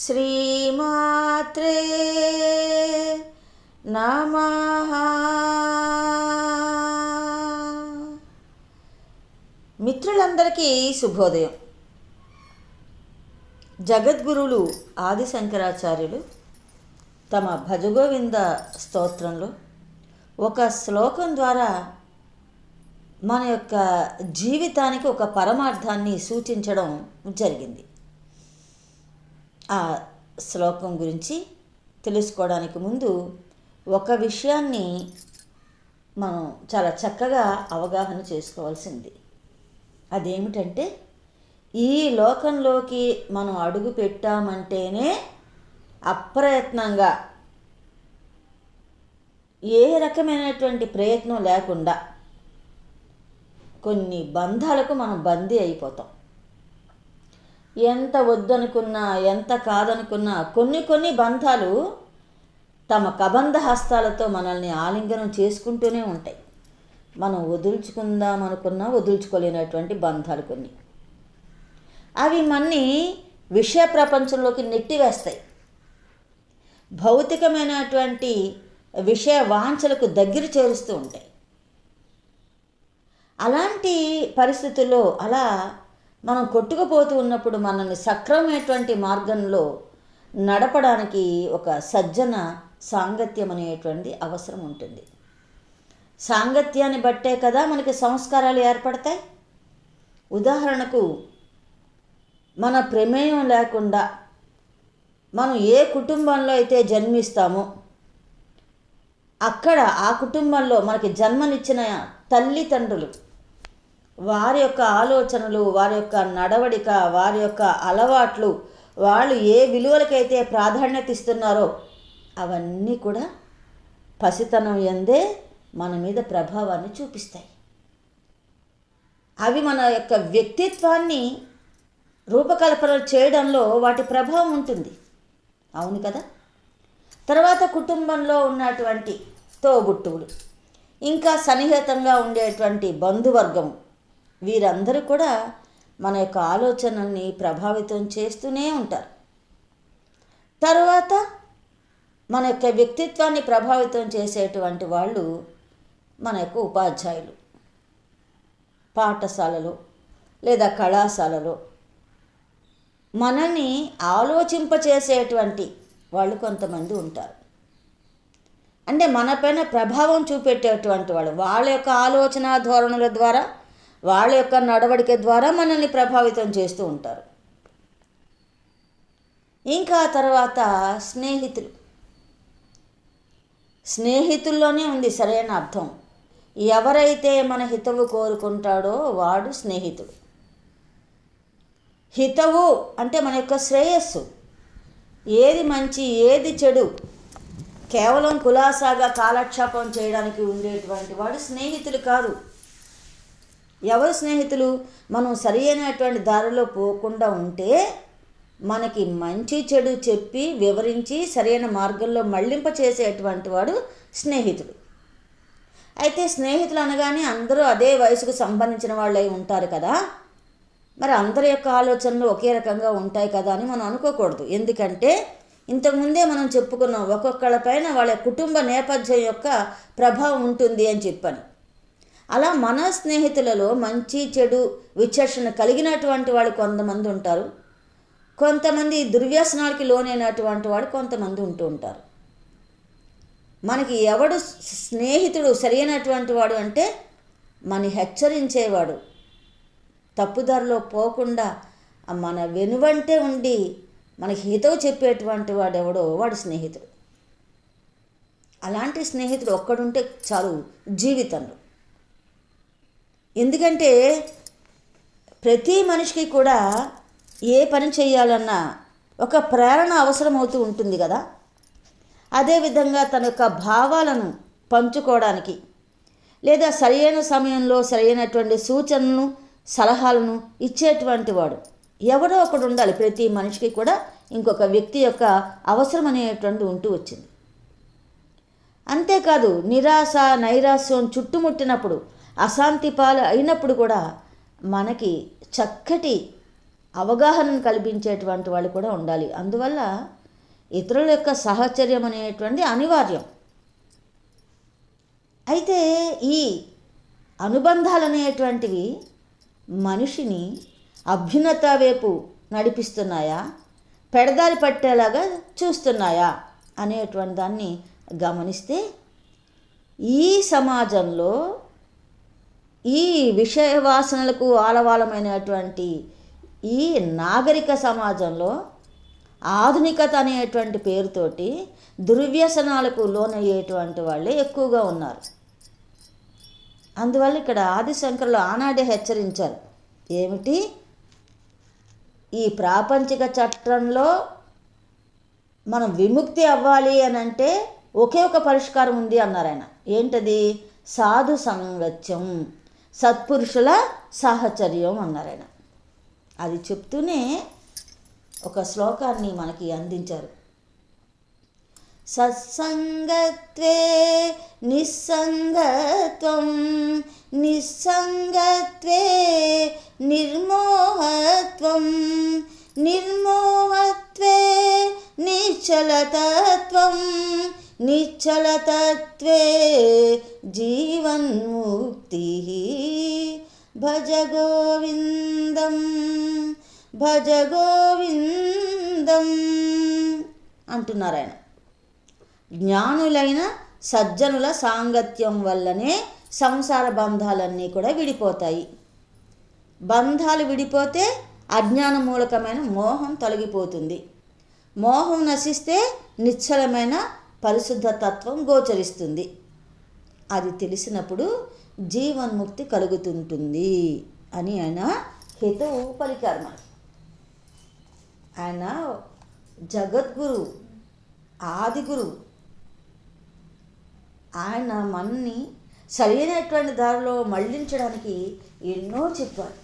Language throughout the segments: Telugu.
శ్రీమాత్రే నమ. మిత్రులందరికీ శుభోదయం. జగద్గురువులు ఆది శంకరాచార్యులు తమ భజగోవింద స్తోత్రంలో ఒక శ్లోకం ద్వారా మన యొక్క జీవితానికి ఒక పరమార్థాన్ని సూచించడం జరిగింది. ఆ శ్లోకం గురించి తెలుసుకోవడానికి ముందు ఒక విషయాన్ని మనం చాలా చక్కగా అవగాహన చేసుకోవాల్సింది. అదేమిటంటే ఈ లోకంలోకి మనం అడుగు పెట్టామంటేనే అప్రయత్నంగా ఏ రకమైనటువంటి ప్రయత్నం లేకుండా కొన్ని బంధాలకు మనం బందీ అయిపోతాం. ఎంత వద్దనుకున్నా ఎంత కాదనుకున్నా కొన్ని కొన్ని బంధాలు తమ కబంధ హస్తాలతో మనల్ని ఆలింగనం చేసుకుంటూనే ఉంటాయి. మనం వదులుచుకుందాం అనుకున్నా వదులుచుకోలేనటువంటి బంధాలు కొన్ని. అవి మన్ని విషయ ప్రపంచంలోకి నెట్టివేస్తాయి. భౌతికమైనటువంటి విషయ వాంఛలకు దగ్గర చేరుస్తూ ఉంటాయి. అలాంటి పరిస్థితుల్లో అలా మనం కొట్టుకుపోతూ ఉన్నప్పుడు మనల్ని సక్రమైనటువంటి మార్గంలో నడపడానికి ఒక సజ్జన సాంగత్యం అనేటువంటి అవసరం ఉంటుంది. సాంగత్యాన్ని బట్టే కదా మనకి సంస్కారాలు ఏర్పడతాయి. ఉదాహరణకు మన ప్రమేయం లేకుండా మనం ఏ కుటుంబంలో అయితే జన్మిస్తామో అక్కడ ఆ కుటుంబంలో మనకి జన్మనిచ్చిన తల్లిదండ్రులు వారి యొక్క ఆలోచనలు వారి యొక్క నడవడిక వారి యొక్క అలవాట్లు వాళ్ళు ఏ విలువలకైతే ప్రాధాన్యత ఇస్తున్నారో అవన్నీ కూడా పసితనం ఎందే మన మీద ప్రభావాన్ని చూపిస్తాయి. అవి మన యొక్క వ్యక్తిత్వాన్ని రూపకల్పన చేయడంలో వాటి ప్రభావం ఉంటుంది. అవును కదా? తర్వాత కుటుంబంలో ఉన్నటువంటి తోబుట్టువులు ఇంకా సన్నిహితంగా ఉండేటువంటి బంధువర్గం వీరందరూ కూడా మన యొక్క ఆలోచనల్ని ప్రభావితం చేస్తూనే ఉంటారు. తర్వాత మన యొక్క వ్యక్తిత్వాన్ని ప్రభావితం చేసేటువంటి వాళ్ళు మన యొక్క ఉపాధ్యాయులు. పాఠశాలలో లేదా కళాశాలలో మనల్ని ఆలోచింపచేసేటువంటి వాళ్ళు కొంతమంది ఉంటారు. అంటే మనపైన ప్రభావం చూపెట్టేటువంటి వాళ్ళు వాళ్ళ యొక్క ఆలోచన ధోరణుల ద్వారా వాళ్ళ యొక్క నడవడిక ద్వారా మనల్ని ప్రభావితం చేస్తూ ఉంటారు. ఇంకా తర్వాత స్నేహితులు. స్నేహితుల్లోనే ఉంది సరైన అర్థం. ఎవరైతే మన హితవు కోరుకుంటాడో వాడు స్నేహితుడు. హితవు అంటే మన యొక్క శ్రేయస్సు. ఏది మంచి ఏది చెడు కేవలం కులాసాగా కాలక్షేపం చేయడానికి ఉండేటువంటి వాడు స్నేహితులు కాదు. ఎవరు స్నేహితులు? మనం సరి అయినటువంటి దారిలో పోకుండా ఉంటే మనకి మంచి చెడు చెప్పి వివరించి సరైన మార్గంలో మళ్ళింప చేసేటువంటి వాడు స్నేహితుడు. అయితే స్నేహితులు అనగానే అందరూ అదే వయసుకు సంబంధించిన వాళ్ళై ఉంటారు కదా? మరి అందరి యొక్క ఆలోచనలు ఒకే రకంగా ఉంటాయి కదా అని మనం అనుకోకూడదు. ఎందుకంటే ఇంతకుముందే మనం చెప్పుకున్నాం ఒక్కొక్కళ్ళపైన వాళ్ళ కుటుంబ నేపథ్యం యొక్క ప్రభావం ఉంటుంది అని చెప్పాను. అలా మన స్నేహితులలో మంచి చెడు విచక్షణ కలిగినటువంటి వాళ్ళు కొంతమంది ఉంటారు. కొంతమంది దుర్వ్యసనాలకి లోనైనటువంటి వాడు కొంతమంది ఉంటూ ఉంటారు. మనకి ఎవడు స్నేహితుడు సరైనటువంటి వాడు అంటే మన హెచ్చరించేవాడు. తప్పుదారిలో పోకుండా మన వెనువంటే ఉండి మనకి హితవు చెప్పేటువంటి వాడు ఎవడో వాడు స్నేహితుడు. అలాంటి స్నేహితుడు ఒక్కడుంటే చాలు జీవితంలో. ఎందుకంటే ప్రతి మనిషికి కూడా ఏ పని చేయాలన్నా ఒక ప్రేరణ అవసరం అవుతూ ఉంటుంది కదా. అదేవిధంగా తన యొక్క భావాలను పంచుకోవడానికి లేదా సరైన సమయంలో సరైనటువంటి సూచనలను సలహాలను ఇచ్చేటువంటి వాడు ఎవరో ఒకడు ఉండాలి. ప్రతి మనిషికి కూడా ఇంకొక వ్యక్తి యొక్క అవసరం అనేటువంటి ఉంటూ వచ్చింది. అంతేకాదు నిరాశ నైరాశ్యం చుట్టుముట్టినప్పుడు అశాంతి పాలు అయినప్పుడు కూడా మనకి చక్కటి అవగాహనను కల్పించేటువంటి వాళ్ళు కూడా ఉండాలి. అందువల్ల ఇతరుల యొక్క సహచర్యం అనేటువంటి అనివార్యం. అయితే ఈ అనుబంధాలు అనేటువంటివి మనిషిని అభ్యున్నత వైపు నడిపిస్తున్నాయా? పెడదారి పట్టేలాగా చూస్తున్నాయా? అనేటువంటి దాన్ని గమనిస్తే ఈ సమాజంలో ఈ విషయ వాసనలకు ఆలవాలమైనటువంటి ఈ నాగరిక సమాజంలో ఆధునికత అనేటువంటి పేరుతోటి దుర్వ్యసనాలకు లోనయ్యేటువంటి వాళ్ళే ఎక్కువగా ఉన్నారు. అందువల్ల ఇక్కడ ఆదిశంకరులు ఆనాడే హెచ్చరించారు. ఏమిటి? ఈ ప్రాపంచిక చట్టంలో మనం విముక్తి అవ్వాలి అని అంటే ఒకే ఒక పరిష్కారం ఉంది అన్నారు ఆయన ఏంటది? సాధు సంగత్యం. సత్పురుషుల సాహచర్యం అన్నారు ఆయన అది చెప్తూనే ఒక శ్లోకాన్ని మనకి అందించారు. సత్సంగత్వే నిస్సంగత్వం నిస్సంగత్వే నిర్మోహత్వం నిర్మోహత్వే నిశ్చలతత్వం నిశ్చలతత్వే జీవన్ముక్తి భజ గోవిందం భజ గోవిందం అంటున్నారు ఆయన. జ్ఞానులైన సజ్జనుల సాంగత్యం వల్లనే సంసార బంధాలన్నీ కూడా విడిపోతాయి. బంధాలు విడిపోతే అజ్ఞాన మూలకమైన మోహం తొలగిపోతుంది. మోహం నశిస్తే నిశ్చలమైన పరిశుద్ధ తత్వం గోచరిస్తుంది. అది తెలిసినప్పుడు జీవన్ముక్తి కలుగుతుంటుంది అని ఆయన హితవు పలికారు మనకి ఆయన జగద్గురు ఆదిగురు ఆయన మనని సరైనటువంటి దారిలో మళ్ళించడానికి ఎన్నో చెప్పారు.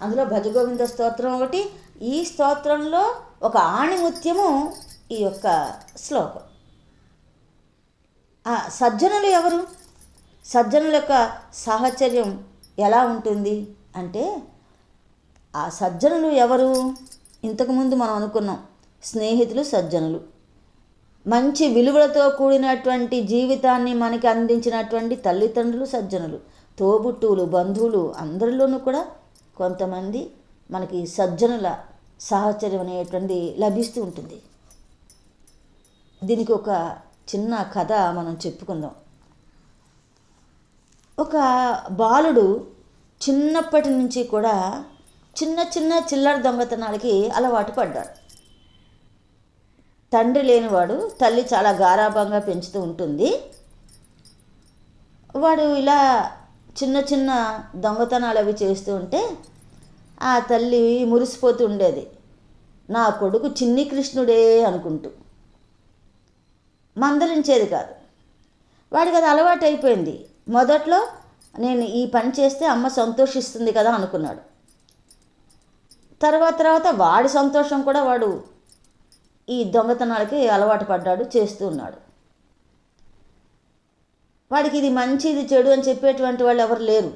అందులో భజగోవింద స్తోత్రం ఒకటి ఈ స్తోత్రంలో ఒక ఆణిముత్యము ఈ యొక్క శ్లోకం. ఆ సజ్జనులు ఎవరు? సజ్జనుల యొక్క సాహచర్యం ఎలా ఉంటుంది? అంటే ఆ సజ్జనులు ఎవరు? ఇంతకుముందు మనం అనుకున్నాం స్నేహితులు సజ్జనులు. మంచి విలువలతో కూడినటువంటి జీవితాన్ని మనకి అందించినటువంటి తల్లిదండ్రులు సజ్జనులు. తోబుట్టువులు బంధువులు అందరిలోనూ కూడా కొంతమంది మనకి సజ్జనుల సాహచర్యం అనేటువంటిది లభిస్తూ ఉంటుంది. దీనికి ఒక చిన్న కథ మనం చెప్పుకుందాం. ఒక బాలుడు చిన్నప్పటి నుంచి కూడా చిన్న చిన్న చిల్లర దొంగతనాలకి అలవాటు పడ్డాడు. తండ్రి లేనివాడు తల్లి చాలా గారాభంగా పెంచుతూ ఉంటుంది. వాడు ఇలా చిన్న చిన్న దొంగతనాలు అవి చేస్తూ ఉంటే ఆ తల్లి మురిసిపోతూ ఉండేది. నా కొడుకు చిన్ని కృష్ణుడే అనుకుంటూ. మందలించేది కాదు. వాడికి అది అలవాటు అయిపోయింది. మొదట్లో నేను ఈ పని చేస్తే అమ్మ సంతోషిస్తుంది కదా అనుకున్నాడు. తర్వాత తర్వాత వాడి సంతోషం కూడా వాడు ఈ దొంగతనాలకి అలవాటు పడ్డాడు చేస్తూ ఉన్నాడు. వాడికి ఇది మంచి ఇది చెడు అని చెప్పేటువంటి వాళ్ళు ఎవరు లేరు.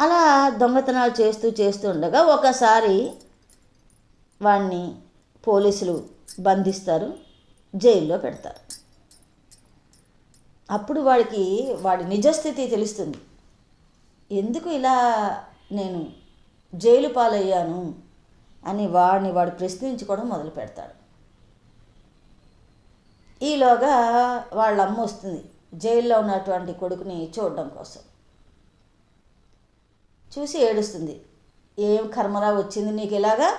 అలా దొంగతనాలు చేస్తూ చేస్తూ ఉండగా ఒకసారి వాడిని పోలీసులు బంధిస్తారు. జైల్లో పెడతారు. అప్పుడు వాడికి వాడి నిజస్థితి తెలుస్తుంది. ఎందుకు ఇలా నేను జైలు పాలయ్యాను అని వాడిని వాడు ప్రశ్నించుకోవడం మొదలు పెడతాడు. ఈలోగా వాళ్ళ అమ్మ వస్తుంది జైల్లో ఉన్నటువంటి కొడుకుని చూడడం కోసం. చూసి ఏడుస్తుంది. ఏం కర్మరా వచ్చింది నీకు ఇలాగా?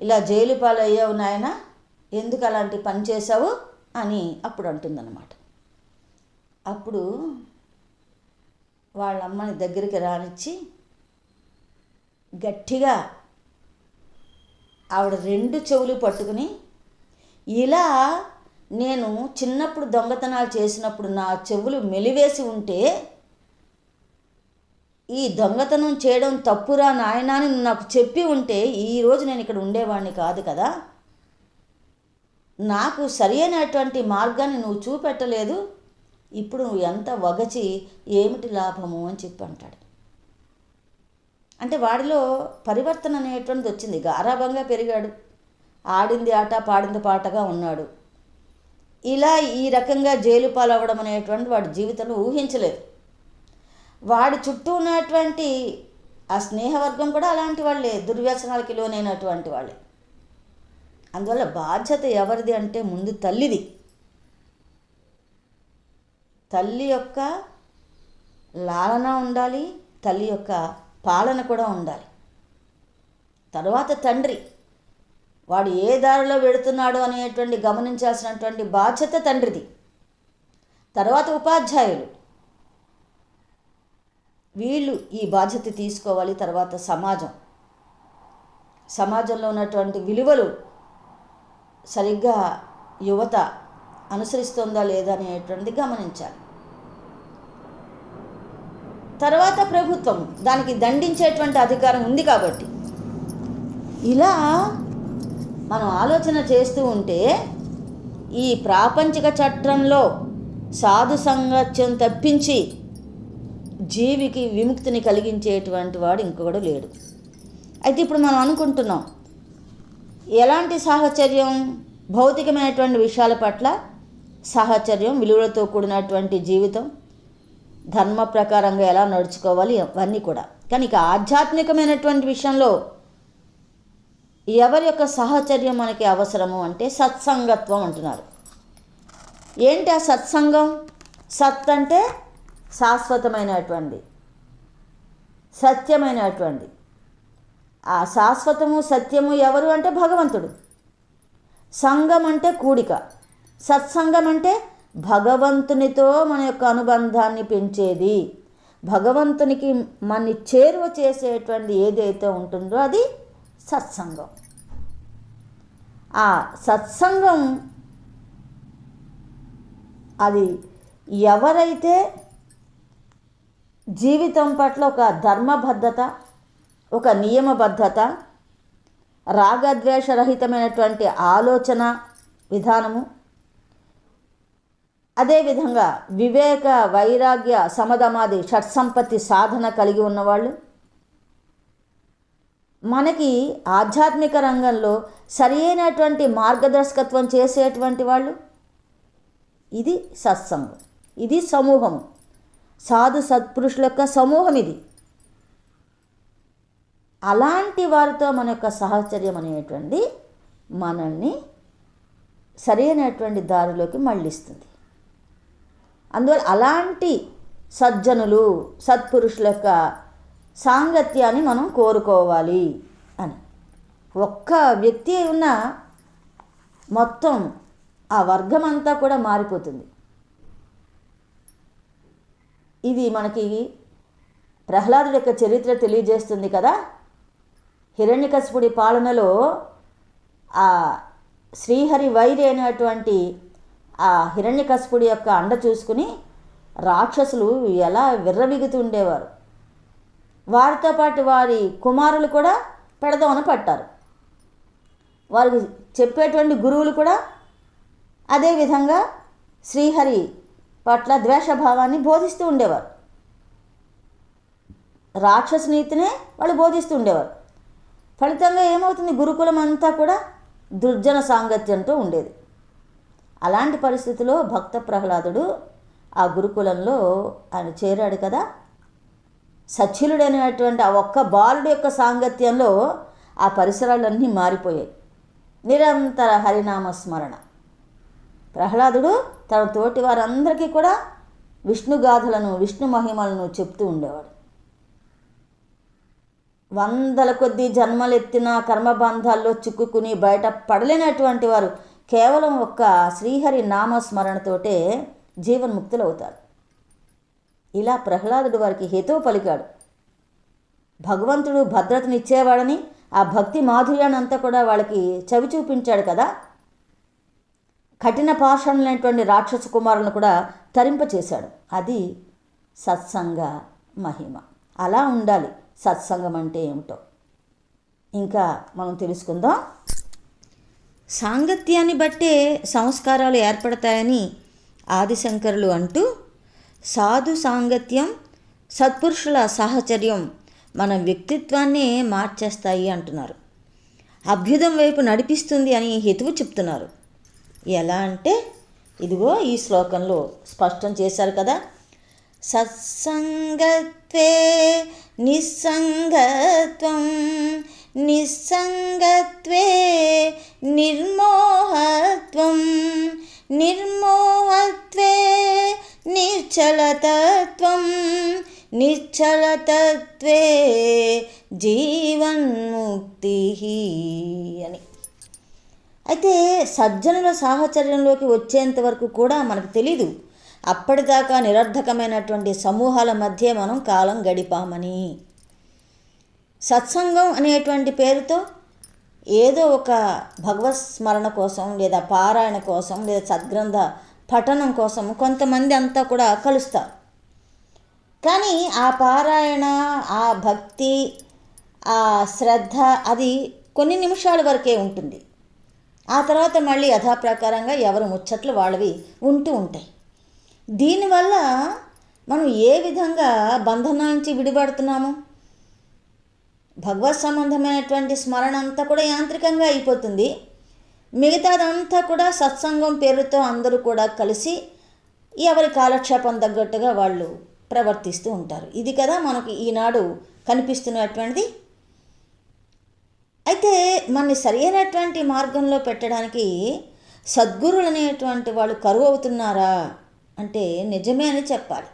ఇలా జైలు పాలయ్యావు నాయనా? ఎందుకు అలాంటి పని చేశావు అని అప్పుడు అంటుందన్నమాట. అప్పుడు వాళ్ళ అమ్మని దగ్గరికి రానిచ్చి గట్టిగా ఆవిడ రెండు చెవులు పట్టుకుని ఇలా నేను చిన్నప్పుడు దొంగతనాలు చేసినప్పుడు నా చెవులు మెలివేసి ఉంటే ఈ దొంగతనం చేయడం తప్పురా నాయనా అని నాకు చెప్పి ఉంటే ఈరోజు నేను ఇక్కడ ఉండేవాడిని కాదు కదా. నాకు సరైనటువంటి మార్గాన్ని నువ్వు చూపెట్టలేదు ఇప్పుడు నువ్వు ఎంత వగచి ఏమిటి లాభము అని చెప్పి అంటాడు. అంటే వాడిలో పరివర్తన అనేటువంటిది వచ్చింది. గారాభంగా పెరిగాడు. ఆడింది ఆట పాడింది పాటగా ఉన్నాడు. ఇలా ఈ రకంగా జైలు పాలవ్వడం అనేటువంటి వాడి జీవితంలో ఊహించలేదు. వాడి చుట్టూ ఉన్నటువంటి ఆ స్నేహవర్గం కూడా అలాంటి వాళ్ళే దుర్వ్యసనాలకి లోనైనటువంటి వాళ్ళే. అందువల్ల బాధ్యత ఎవరిది అంటే ముందు తల్లిది. తల్లి యొక్క లాలన ఉండాలి తల్లి యొక్క పాలన కూడా ఉండాలి. తర్వాత తండ్రి. వాడు ఏ దారిలో వెడుతున్నాడు అనేటువంటి గమనించాల్సినటువంటి బాధ్యత తండ్రిది. తర్వాత ఉపాధ్యాయులు. వీళ్ళు ఈ బాధ్యత తీసుకోవాలి తర్వాత సమాజం. సమాజంలో ఉన్నటువంటి విలువలు సరిగ్గా యువత అనుసరిస్తుందా లేదా అనేటువంటిది గమనించాలి. తర్వాత ప్రభుత్వం దానికి దండించేటువంటి అధికారం ఉంది కాబట్టి ఇలా మనం ఆలోచన చేస్తూ ఉంటే ఈ ప్రాపంచిక చట్టంలో సాధు సంగత్యం తప్పించి జీవికి విముక్తిని కలిగించేటువంటి వాడు ఇంకొకడు లేడు. అయితే ఇప్పుడు మనం అనుకుంటున్నాం ఎలాంటి సాహచర్యం? భౌతికమైనటువంటి విషయాల పట్ల సాహచర్యం విలువలతో కూడినటువంటి జీవితం ధర్మ ప్రకారంగా ఎలా నడుచుకోవాలి అవన్నీ కూడా. కానీ ఇక ఆధ్యాత్మికమైనటువంటి విషయంలో ఎవరి యొక్క సాహచర్యం మనకి అవసరము అంటే సత్సంగత్వం అంటున్నారు. ఏంటి ఆ సత్సంగం? సత్ అంటే శాశ్వతమైనటువంటి సత్యమైనటువంటి ఆ శాశ్వతము సత్యము ఎవరు అంటే భగవంతుడు. సంఘం అంటే కూడిక. సత్సంగం అంటే భగవంతునితో మన యొక్క అనుబంధాన్ని పెంచేది. భగవంతునికి మనని చేరువ చేసేటువంటి ఏదైతే ఉంటుందో అది సత్సంగం. ఆ సత్సంగం అది ఎవరైతే జీవితం పట్ల ఒక ధర్మబద్ధత ఒక నియమబద్ధత రాగద్వేషరహితమైనటువంటి ఆలోచన విధానము. అదేవిధంగా వివేక వైరాగ్య సమధమాది షట్సంపత్తి సాధన కలిగి ఉన్నవాళ్ళు. మనకి ఆధ్యాత్మిక రంగంలో సరైనటువంటి మార్గదర్శకత్వం చేసేటువంటి వాళ్ళు ఇది సత్సంగం ఇది సమూహము. సాధు సత్పురుషుల యొక్క సమూహం ఇది. అలాంటి వారితో మన యొక్క సహచర్యం అనేటువంటి మనల్ని సరైనటువంటి దారిలోకి మళ్ళిస్తుంది. అందువల్ల అలాంటి సజ్జనులు సత్పురుషుల యొక్క సాంగత్యాన్ని మనం కోరుకోవాలి అని. ఒక్క వ్యక్తి ఉన్న మొత్తం ఆ వర్గం అంతా కూడా మారిపోతుంది. ఇది మనకి ప్రహ్లాదుడి యొక్క చరిత్ర తెలియజేస్తుంది కదా? హిరణ్యకశిపుడి పాలనలో ఆ శ్రీహరి వైరి అయినటువంటి ఆ హిరణ్యకశిపుడి యొక్క అండ చూసుకుని రాక్షసులు ఎలా విర్రవిగుతుండేవారు. వారితో పాటు వారి కుమారులు కూడా పెడదామని పట్టారు. వారికి చెప్పేటువంటి గురువులు కూడా అదేవిధంగా శ్రీహరి పట్ల ద్వేషభావాన్ని బోధిస్తూ ఉండేవారు. రాక్షస నీతినే వాళ్ళు బోధిస్తూ ఉండేవారు. ఫలితంగా ఏమవుతుంది? గురుకులం అంతా కూడా దుర్జన సాంగత్యంతో ఉండేది. అలాంటి పరిస్థితిలో భక్త ప్రహ్లాదుడు ఆ గురుకులంలో ఆయన చేరాడు కదా. సచ్చిలుడైనటువంటి ఆ ఒక్క బాలుడు యొక్క సాంగత్యంలో ఆ పరిసరాలన్నీ మారిపోయాయి. నిరంతర హరినామ స్మరణ. ప్రహ్లాదుడు తన తోటి వారందరికీ కూడా విష్ణుగాథలను విష్ణు మహిమలను చెప్తూ ఉండేవాడు. వందల కొద్ది జన్మలెత్తిన కర్మబంధాల్లో చిక్కుకుని బయట పడలేనటువంటి వారు కేవలం ఒక్క శ్రీహరి నామస్మరణతోటే జీవన్ముక్తులు అవుతారు ఇలా ప్రహ్లాదుడు వారికి హేతువు పలికాడు. భగవంతుడు భద్రతనిచ్చేవాడని ఆ భక్తి మాధుర్యానంతా కూడా వాళ్ళకి చవి చూపించాడు కదా. కఠిన పాషణులైనటువంటి రాక్షస కుమారులను కూడా తరింపచేశాడు. అది సత్సంగ మహిమ. అలా ఉండాలి. సత్సంగం అంటే ఏమిటో. ఇంకా మనం తెలుసుకుందాం. సాంగత్యాన్ని బట్టే సంస్కారాలు ఏర్పడతాయని ఆదిశంకరులు అంటూ సాధు సాంగత్యం సత్పురుషుల సాహచర్యం మన వ్యక్తిత్వాన్నే మార్చేస్తాయి అంటున్నారు. అభ్యుదం వైపు నడిపిస్తుంది అని హితువు చెప్తున్నారు. ఎలా అంటే ఇదిగో ఈ శ్లోకంలో స్పష్టం చేశారు కదా. సత్సంగత్వే నిస్సంగత్వం నిస్సంగత్వే నిర్మోహత్వం నిర్మోహత్వే నిశ్చలతత్వం నిశ్చలతత్వే జీవన్ముక్తి అని. అయితే సజ్జనుల సాహచర్యంలోకి వచ్చేంత వరకు కూడా మనకు తెలీదు. అప్పటిదాకా నిరర్ధకమైనటువంటి సమూహాల మధ్య మనం కాలం గడిపామని. సత్సంగం అనేటువంటి పేరుతో ఏదో ఒక భగవత్ స్మరణ కోసం లేదా పారాయణ కోసం లేదా సద్గ్రంథ పఠనం కోసం కొంతమంది అంతా కూడా కలుస్తారు. కానీ ఆ పారాయణ ఆ భక్తి ఆ శ్రద్ధ అది కొన్ని నిమిషాల వరకే ఉంటుంది. ఆ తర్వాత మళ్ళీ యథాప్రకారంగా ఎవరు ముచ్చట్లు వాళ్ళవి ఉంటూ ఉంటాయి. దీనివల్ల మనం ఏ విధంగా బంధన నుంచి విడిపడుతున్నాము? భగవత్ సంబంధమైనటువంటి స్మరణ అంతా కూడా యాంత్రికంగా అయిపోతుంది. మిగతాదంతా కూడా సత్సంగం పేరుతో అందరూ కూడా కలిసి ఎవరి కాలక్షేపం తగ్గట్టుగా వాళ్ళు ప్రవర్తిస్తూ ఉంటారు. ఇది కదా మనకు ఈనాడు కనిపిస్తున్నటువంటిది. అయితే మనని సరైనటువంటి మార్గంలో పెట్టడానికి సద్గురులు అనేటువంటి వాళ్ళు కరువు అవుతున్నారా? అంటే నిజమే అని చెప్పాలి.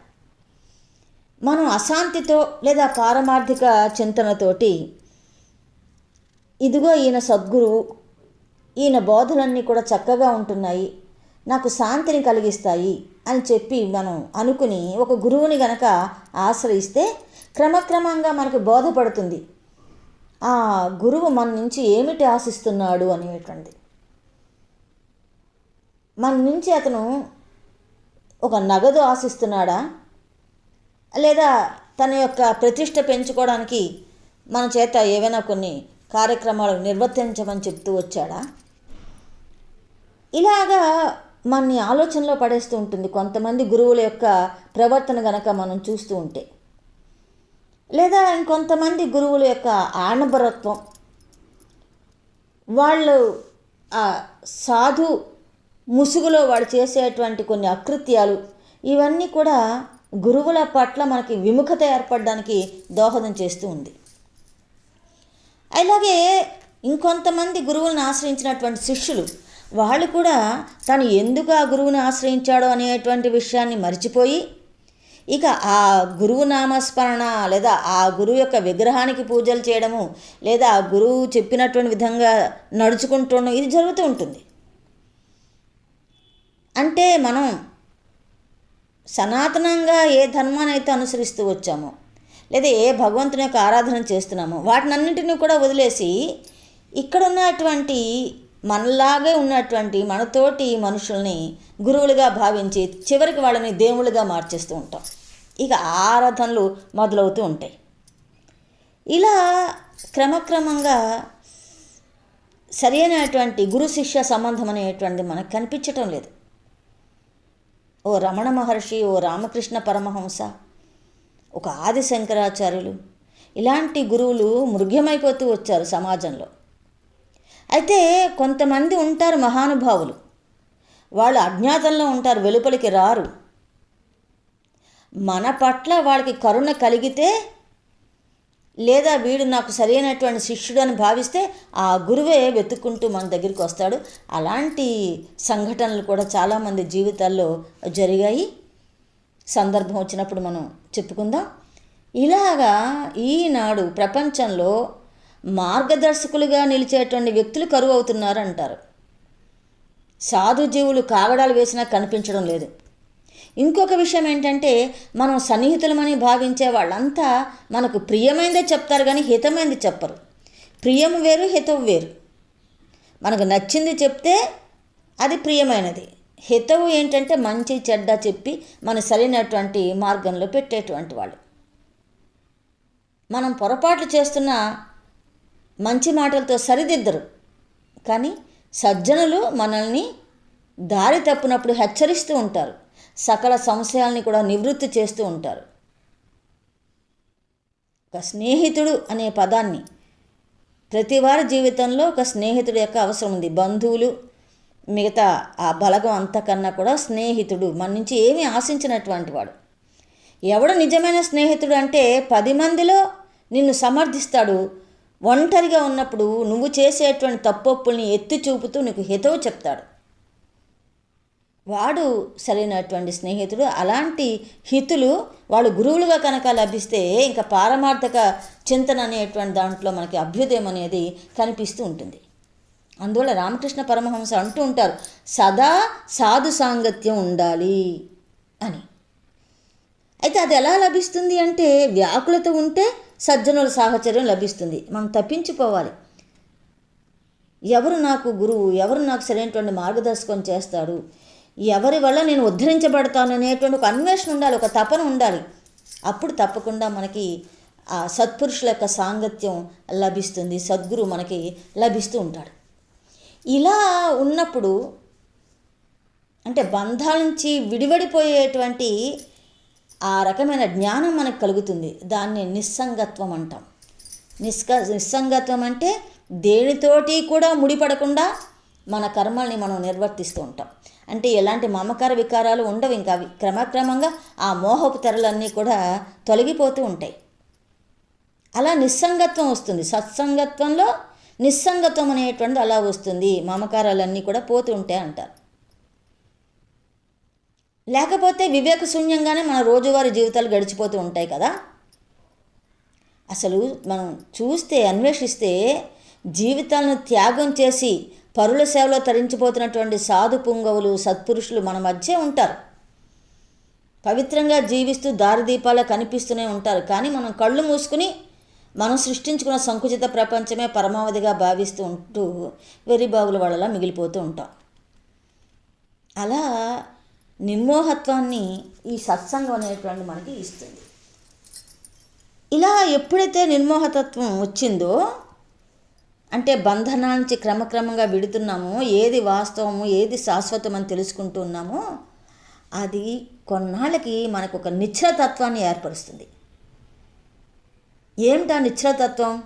మనం అశాంతితో లేదా పారమార్థిక చింతనతోటి ఇదిగో ఈయన సద్గురు ఈయన బోధలన్నీ కూడా చక్కగా ఉంటున్నాయి నాకు శాంతిని కలిగిస్తాయి అని చెప్పి మనం అనుకుని ఒక గురువుని గనక ఆశ్రయిస్తే క్రమక్రమంగా మనకు బోధపడుతుంది. ఆ గురువు మన నుంచి ఏమిటి ఆశిస్తున్నాడు అనేటువంటిది. మన నుంచి అతను ఒక నగదు ఆశిస్తున్నాడా? లేదా తన యొక్క ప్రతిష్ట పెంచుకోవడానికి మన చేత ఏవైనా కొన్ని కార్యక్రమాలు నిర్వర్తించమని చెప్తూ వచ్చాడా? ఇలాగా మనని ఆలోచనలో పడేస్తూ ఉంటుంది కొంతమంది గురువుల యొక్క ప్రవర్తన గనక మనం చూస్తూ ఉంటే. లేదా ఇంకొంతమంది గురువుల యొక్క ఆడంబరత్వం వాళ్ళు ఆ సాధు ముసుగులో వాడు చేసేటువంటి కొన్ని అకృత్యాలు ఇవన్నీ కూడా గురువుల పట్ల మనకి విముఖత ఏర్పడడానికి దోహదం చేస్తూ ఉంది. అలాగే ఇంకొంతమంది గురువులను ఆశ్రయించినటువంటి శిష్యులు వాళ్ళు కూడా తను ఎందుకు ఆ గురువుని ఆశ్రయించాడో అనేటువంటి విషయాన్ని మర్చిపోయి ఇక ఆ గురువు నామస్మరణ లేదా ఆ గురువు యొక్క విగ్రహానికి పూజలు చేయడము లేదా ఆ గురువు చెప్పినటువంటి విధంగా నడుచుకుంటుండడం ఇది జరుగుతూ ఉంటుంది. అంటే మనం సనాతనంగా ఏ ధర్మాన్ని అయితే అనుసరిస్తూ వచ్చామో లేదా ఏ భగవంతుని యొక్క ఆరాధన చేస్తున్నామో వాటినన్నింటినీ కూడా వదిలేసి ఇక్కడ ఉన్నటువంటి మనలాగే ఉన్నటువంటి మనతోటి మనుషుల్ని గురువులుగా భావించి చివరికి వాళ్ళని దేవుళ్ళుగా మార్చేస్తూ ఉంటాం. ఇక ఆరాధనలు మొదలవుతూ ఉంటాయి. ఇలా క్రమక్రమంగా సరైనటువంటి గురు శిష్య సంబంధం అనేటువంటిది మనకు కనిపించటం లేదు. ఓ రమణ మహర్షి ఓ రామకృష్ణ పరమహంస ఒక ఆది శంకరాచార్యులు. ఇలాంటి గురువులు మృగ్యమైపోతూ వచ్చారు సమాజంలో. అయితే కొంతమంది ఉంటారు మహానుభావులు. వాళ్ళు అజ్ఞాతంలో ఉంటారు వెలుపలికి రారు. మన పట్ల వాళ్ళకి కరుణ కలిగితే లేదా వీడు నాకు సరైనటువంటి శిష్యుడు అని భావిస్తే ఆ గురువే వెతుక్కుంటూ మన దగ్గరికి వస్తాడు. అలాంటి సంఘటనలు కూడా చాలామంది జీవితాల్లో జరిగాయి. సందర్భం వచ్చినప్పుడు మనం చెప్పుకుందాం. ఇలాగా ఈనాడు ప్రపంచంలో మార్గదర్శకులుగా నిలిచేటువంటి వ్యక్తులు కరువు అవుతున్నారు అంటారు సాధుజీవులు కాగడాలు వేసినా కనిపించడం లేదు. ఇంకొక విషయం ఏంటంటే మనం సన్నిహితులమని భావించే వాళ్ళంతా మనకు ప్రియమైందే చెప్తారు కానీ హితమైంది చెప్పరు. ప్రియం వేరు హితం వేరు. మనకు నచ్చింది చెప్తే అది ప్రియమైనది. హితవు ఏంటంటే మంచి చెడ్డ చెప్పి మన సరైనటువంటి మార్గంలో పెట్టేటువంటి వాళ్ళు. మనం పొరపాట్లు చేస్తున్న మంచి మాటలతో సరిదిద్దరు. కానీ సజ్జనులు మనల్ని దారి తప్పినప్పుడు హెచ్చరిస్తూ ఉంటారు. సకల సంశయాల్ని కూడా నివృత్తి చేస్తూ ఉంటారు. ఒక స్నేహితుడు అనే పదాన్ని ప్రతి వారి జీవితంలో ఒక స్నేహితుడు యొక్క అవసరం ఉంది. బంధువులు మిగతా ఆ బలగం అంతకన్నా కూడా స్నేహితుడు మన నుంచి ఏమీ ఆశించినటువంటి వాడు. ఎవడు నిజమైన స్నేహితుడు అంటే పది మందిలో నిన్ను సమర్థిస్తాడు. ఒంటరిగా ఉన్నప్పుడు నువ్వు చేసేటువంటి తప్పొప్పుల్ని ఎత్తి చూపుతూ నీకు హితవు చెప్తాడు. వాడు సరైనటువంటి స్నేహితుడు. అలాంటి హితులు వాళ్ళు గురువులుగా కనుక లభిస్తే ఇంకా పారమార్థక చింతన అనేటువంటి దాంట్లో మనకి అభ్యుదయం అనేది కనిపిస్తూ ఉంటుంది. అందువల్ల రామకృష్ణ పరమహంస అంటూ ఉంటారు సదా సాధు సాంగత్యం ఉండాలి అని. అయితే అది ఎలా లభిస్తుంది అంటే వ్యాకులత ఉంటే సజ్జనుల సాహచర్యం లభిస్తుంది. మనం తప్పించిపోవాలి ఎవరు నాకు గురువు ఎవరు నాకు సరైనటువంటి మార్గదర్శకం చేస్తాడు ఎవరి వల్ల నేను ఉద్ధరించబడతాను అనేటువంటి ఒక అన్వేషణ ఉండాలి ఒక తపన ఉండాలి. అప్పుడు తప్పకుండా మనకి ఆ సత్పురుషుల యొక్క సాంగత్యం లభిస్తుంది సద్గురు మనకి లభిస్తూ ఉంటాడు. ఇలా ఉన్నప్పుడు అంటే బంధాల నుంచి విడివడిపోయేటువంటి ఆ రకమైన జ్ఞానం మనకు కలుగుతుంది. దాన్ని నిస్సంగత్వం అంటాం. నిస్క నిస్సంగత్వం అంటే దేనితోటి కూడా ముడిపడకుండా మన కర్మల్ని మనం నిర్వర్తిస్తూ ఉంటాం. అంటే ఎలాంటి మమకార వికారాలు ఉండవు ఇంకా అవి. క్రమక్రమంగా ఆ మోహపు తెరలన్నీ కూడా తొలగిపోతూ ఉంటాయి. అలా నిస్సంగత్వం వస్తుంది. సత్సంగత్వంలో నిస్సంగత్వం అనేటువంటిది అలా వస్తుంది. మమకారాలన్నీ కూడా పోతూ ఉంటాయి అంటారు. లేకపోతే వివేక శూన్యంగానే మన రోజువారీ జీవితాలు గడిచిపోతూ ఉంటాయి కదా. అసలు మనం చూస్తే అన్వేషిస్తే జీవితాలను త్యాగం చేసి పరుల సేవలో తరించిపోతున్నటువంటి సాధు పుంగవులు సత్పురుషులు మన మధ్య ఉంటారు. పవిత్రంగా జీవిస్తూ దారిదీపాలా కనిపిస్తూనే ఉంటారు. కానీ మనం కళ్ళు మూసుకుని మనం సృష్టించుకున్న సంకుచిత ప్రపంచమే పరమావధిగా భావిస్తూ ఉంటూ వెర్రిబాబుల వాళ్ళలా మిగిలిపోతూ ఉంటాం. అలా నిర్మోహత్వాన్ని ఈ సత్సంగం అనేటువంటి మనకి ఇస్తుంది. ఇలా ఎప్పుడైతే నిర్మోహతత్వం వచ్చిందో అంటే బంధనాల నుంచి క్రమక్రమంగా విడుతున్నామో ఏది వాస్తవము ఏది శాశ్వతం అని తెలుసుకుంటున్నామో అది కొన్నాళ్ళకి మనకు ఒక నిశ్చలతత్వాన్ని ఏర్పరుస్తుంది. ఏమిటా నిశ్చలతత్వం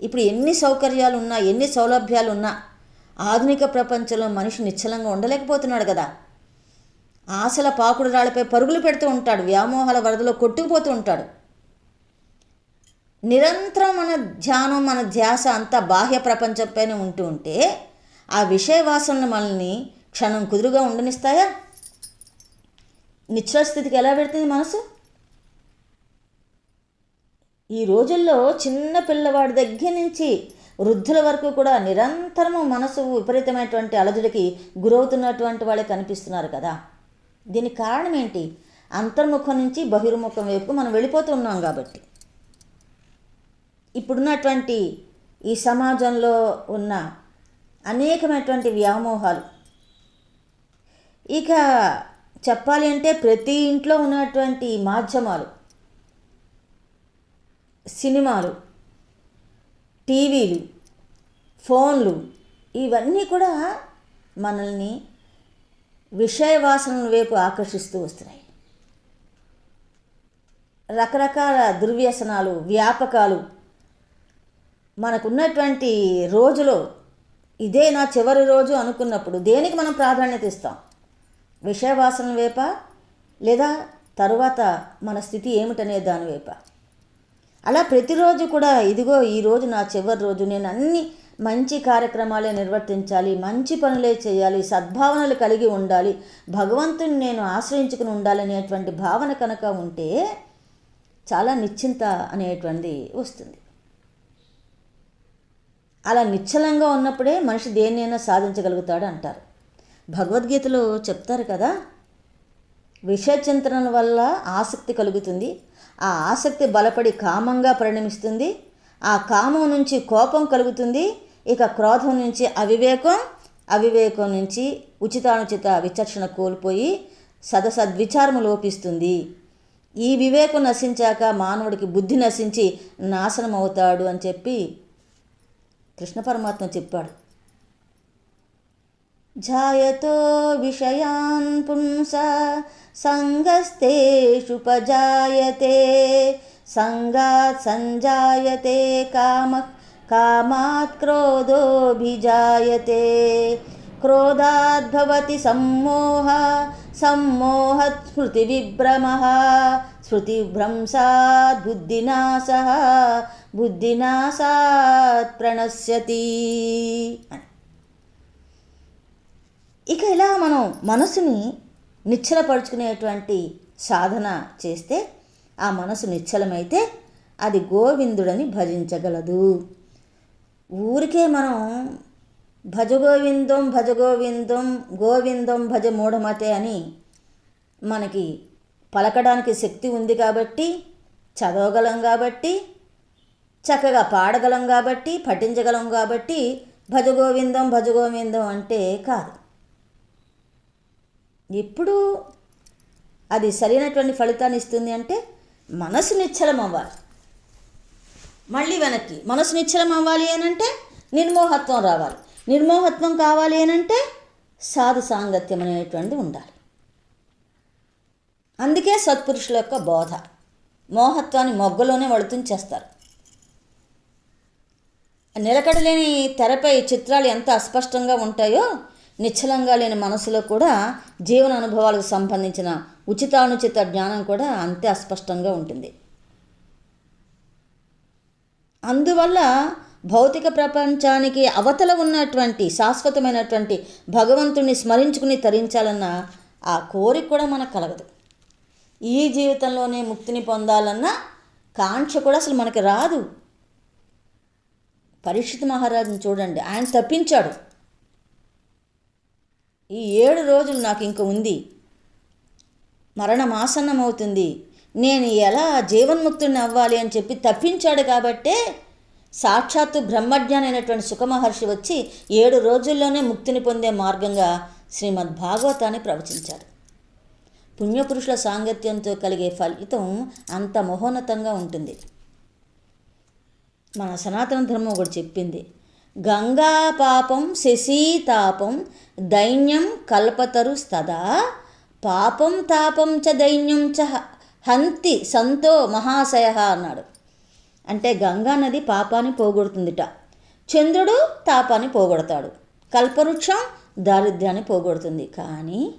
ఇప్పుడు ఎన్ని సౌకర్యాలు ఉన్నా ఎన్ని సౌలభ్యాలు ఉన్నా ఆధునిక ప్రపంచంలో మనిషి నిశ్చలంగా ఉండలేకపోతున్నాడు కదా. ఆశల పాకుడు రాళ్ళపై పరుగులు పెడుతూ ఉంటాడు వ్యామోహాల వరదలో కొట్టుకుపోతూ ఉంటాడు. నిరంతరం మన ధ్యానం మన ధ్యాస అంతా బాహ్య ప్రపంచంపైన ఉంటూ ఉంటే ఆ విషయ వాసనలు మనల్ని క్షణం కుదురుగా ఉండనిస్తాయా? నిశ్చల స్థితికి ఎలా పెడుతుంది మనసు? ఈ రోజుల్లో చిన్న పిల్లవాడి దగ్గర నుంచి వృద్ధుల వరకు కూడా నిరంతరము మనసు విపరీతమైనటువంటి అలజడికి గురవుతున్నటువంటి వాళ్ళే కనిపిస్తున్నారు కదా. దీనికి కారణం ఏంటి? అంతర్ముఖం నుంచి బహిర్ముఖం వైపు మనం వెళ్ళిపోతున్నాం కాబట్టి. ఇప్పుడున్నటువంటి ఈ సమాజంలో ఉన్న అనేకమైనటువంటి వ్యామోహాలు. ఇక చెప్పాలి అంటే ప్రతి ఇంట్లో ఉన్నటువంటి మాధ్యమాలు సినిమాలు టీవీలు ఫోన్లు ఇవన్నీ కూడా మనల్ని విషయ వాసనల వైపు ఆకర్షిస్తూ వస్తున్నాయి. రకరకాల దుర్వ్యసనాలు వ్యాపకాలు మనకున్నటువంటి రోజులో ఇదే నా చివరి రోజు అనుకున్నప్పుడు దేనికి మనం ప్రాధాన్యత ఇస్తాం? విషయవాసన వేప లేదా తరువాత మన స్థితి ఏమిటనే దాని వైప. అలా ప్రతిరోజు కూడా ఇదిగో ఈరోజు నా చివరి రోజు నేను అన్ని మంచి కార్యక్రమాలే నిర్వర్తించాలి మంచి పనులే చేయాలి సద్భావనలు కలిగి ఉండాలి భగవంతుని నేను ఆశ్రయించుకుని ఉండాలనేటువంటి భావన కనుక ఉంటే చాలా నిశ్చింత అనేటువంటిది వస్తుంది. అలా నిశ్చలంగా ఉన్నప్పుడే మనిషి దేన్నైనా సాధించగలుగుతాడు అంటారు. భగవద్గీతలో చెప్తారు కదా విషయచింతనల వల్ల ఆసక్తి కలుగుతుంది ఆ ఆసక్తి బలపడి కామంగా పరిణమిస్తుంది ఆ కామం నుంచి కోపం కలుగుతుంది ఇక క్రోధం నుంచి అవివేకం అవివేకం నుంచి ఉచితానుచిత విచక్షణ కోల్పోయి సదసద్విచారము లోపిస్తుంది. ఈ వివేకం నశించాక మానవుడికి బుద్ధి నశించి నాశనం అవుతాడు అని చెప్పి కృష్ణ పరమాత్మ చెప్పాడు. జాయతో విషయాన్ పుంస సంగస్తేషుపజాయతే సంగాత్ సంజాయతే కామ కామాత్ క్రోధోభిజాయతే. క్రోధాద్భవతి సమ్మోహ సమ్మోహత్ స్మృతివిభ్రమः స్మృతిభ్రంశాత్ బుద్ధినాశः బుద్ధినాశాత్ ప్రణశ్యతి. అని. ఇక ఇలా మనం మనసుని నిశ్చలపరుచుకునేటువంటి సాధన చేస్తే ఆ మనసు నిశ్చలమైతే అది గోవిందుడని భజించగలదు. ఊరికే మనం భజగోవిందం భజగోవిందం భజ గోవిందం గోవిందం భజ మూఢమతే అని మనకి పలకడానికి శక్తి ఉంది కాబట్టి చదవగలం కాబట్టి చక్కగా పాడగలం కాబట్టి పఠించగలం కాబట్టి భజగోవిందం భజగోవిందం అంటే కాదు. ఎప్పుడు అది సరైనటువంటి ఫలితాన్ని ఇస్తుంది అంటే మనసు నిశ్చలం అవ్వాలి మళ్ళీ వెనక్కి మనసు నిశ్చలం అవ్వాలి అనంటే నిర్మోహత్వం రావాలి. నిర్మోహత్వం కావాలి అనంటే సాధు సాంగత్యం అనేటువంటిది ఉండాలి. అందుకే సత్పురుషుల యొక్క బోధ. మోహత్వాన్ని మొగ్గలోనే వడుతుంచేస్తారు నిలకడలేని తెరపై చిత్రాలు ఎంత అస్పష్టంగా ఉంటాయో నిశ్చలంగా లేని మనసులో కూడా జీవన అనుభవాలకు సంబంధించిన ఉచితానుచిత జ్ఞానం కూడా అంతే అస్పష్టంగా ఉంటుంది. అందువల్ల భౌతిక ప్రపంచానికి అవతల ఉన్నటువంటి శాశ్వతమైనటువంటి భగవంతుని స్మరించుకుని తరించాలన్న ఆ కోరిక కూడా మనకు కలగదు. ఈ జీవితంలోనే ముక్తిని పొందాలన్న కాంక్ష కూడా అసలు మనకి రాదు. పరీక్షిత్ మహారాజుని చూడండి. ఆయన తప్పించాడు. ఈ ఏడు రోజులు నాకు ఇంక ఉంది. మరణమాసన్నం అవుతుంది నేను ఎలా జీవన్ముక్తుడిని అవ్వాలి అని చెప్పి తప్పించాడు కాబట్టే సాక్షాత్తు బ్రహ్మజ్ఞానైనటువంటి సుఖమహర్షి వచ్చి ఏడు రోజుల్లోనే ముక్తిని పొందే మార్గంగా శ్రీమద్ భాగవతాన్ని ప్రవచించాడు. పుణ్యపురుషుల సాంగత్యంతో కలిగే ఫలితం అంత మహోన్నతంగా ఉంటుంది. మన సనాతన ధర్మం ఒకటి చెప్పింది. గంగా పాపం శశీతాపం దైన్యం కల్పతరు స్తదా పాపం తాపం చ దైన్యం చ హంతి సంతో మహాశయ అన్నాడు. అంటే గంగా నది పాపాన్ని పోగొడుతుందిట. చంద్రుడు తాపాన్ని పోగొడతాడు. కల్పవృక్షం దారిద్ర్యాన్ని పోగొడుతుంది. కానీ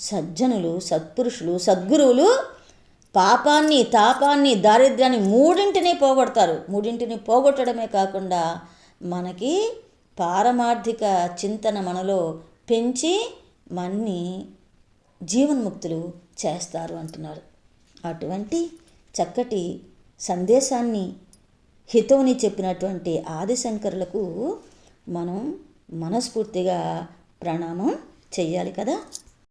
సజ్జనులు సత్పురుషులు సద్గురువులు పాపాన్ని తాపాన్ని దారిద్ర్యాన్ని మూడింటిని పోగొడతారు. మూడింటిని పోగొట్టడమే కాకుండా మనకి పారమార్థిక చింతన మనలో పెంచి మన్ని జీవన్ముక్తులు చేస్తారు అంటున్నారు. అటువంటి చక్కటి సందేశాన్ని హితవుని చెప్పినటువంటి ఆదిశంకరులకు మనం మనస్ఫూర్తిగా ప్రణామం చెయ్యాలి కదా.